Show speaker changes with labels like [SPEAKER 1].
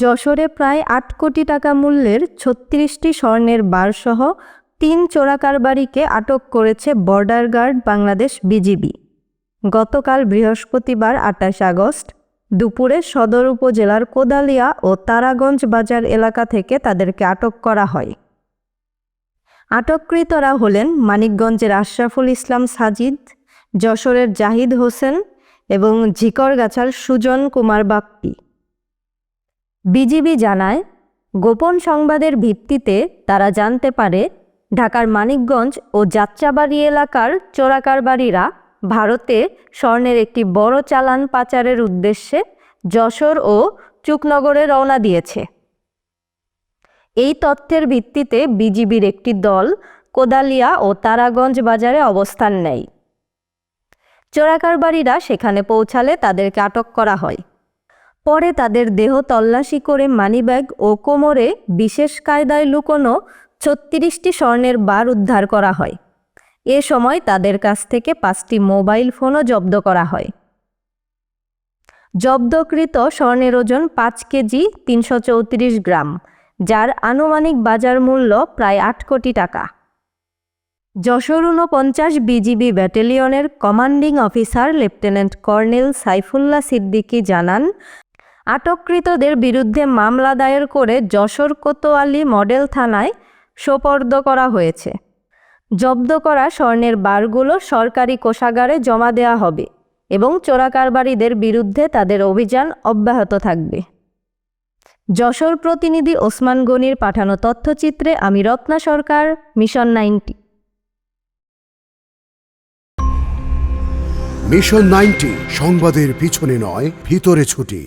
[SPEAKER 1] যশোরে প্রায় আট কোটি টাকা মূল্যের ছত্রিশটি স্বর্ণের বারসহ তিন চোরাকারবারিকে আটক করেছে বর্ডার গার্ড বাংলাদেশ বিজিবি। গতকাল বৃহস্পতিবার আটাশ আগস্ট দুপুরে সদর উপজেলার কোদালিয়া ও তারাগঞ্জ বাজার এলাকা থেকে তাদেরকে আটক করা হয়। আটককৃতরা হলেন মানিকগঞ্জের আশরাফুল ইসলাম সাজিদ, যশোরের জাহিদ হোসেন এবং ঝিকরগাছার সুজন কুমার বাপ্পি। বিজিবি জানায়, গোপন সংবাদের ভিত্তিতে তারা জানতে পারে, ঢাকার মানিকগঞ্জ ও যাত্রাবাড়ি এলাকার চোরাকারবারীরা ভারতে স্বর্ণের একটি বড় চালান পাচারের উদ্দেশ্যে যশোর ও চুকনগরে রওনা দিয়েছে। এই তথ্যের ভিত্তিতে বিজিবির একটি দল কোদালিয়া ও তারাগঞ্জ বাজারে অবস্থান নেয়। চোরাকারবারীরা সেখানে পৌঁছালে তাদেরকে আটক করা হয়। পরে তাদের দেহ তল্লাশি করে মানিব্যাগ ও কোমরে বিশেষ কায়দায় লুকোনো ছত্রিশটি স্বর্ণের বার উদ্ধার করা হয়। এ সময় তাদের কাছ থেকে পাঁচটি মোবাইল ফোনও জব্দ করা হয়। জব্দকৃত স্বর্ণের ওজন পাঁচ কেজি তিনশো চৌত্রিশ গ্রাম, যার আনুমানিক বাজার মূল্য প্রায় আট কোটি টাকা। যশোর ঊনপঞ্চাশ BGB ব্যাটালিয়নের commanding officer lieutenant colonel Saifullah Siddiqui জানান আটককৃতদের বিরুদ্ধে মামলা দায়ের করে যশোর কোতোয়ালি মডেল থানায় সোপর্দ করা হয়েছে। জব্দ করা স্বর্ণের বারগুলো সরকারি কোষাগারে জমা দেওয়া হবে এবং চোরাকারবারীদের বিরুদ্ধে তাদের অভিযান অব্যাহত থাকবে। যশোর প্রতিনিধি ওসমান গনির পাঠানো তথ্যচিত্রে আমি Ratna Sarkar, mission ninety.
[SPEAKER 2] Mission ninety, সংবাদের পিছনে নয়, ভিতরে ছুটি।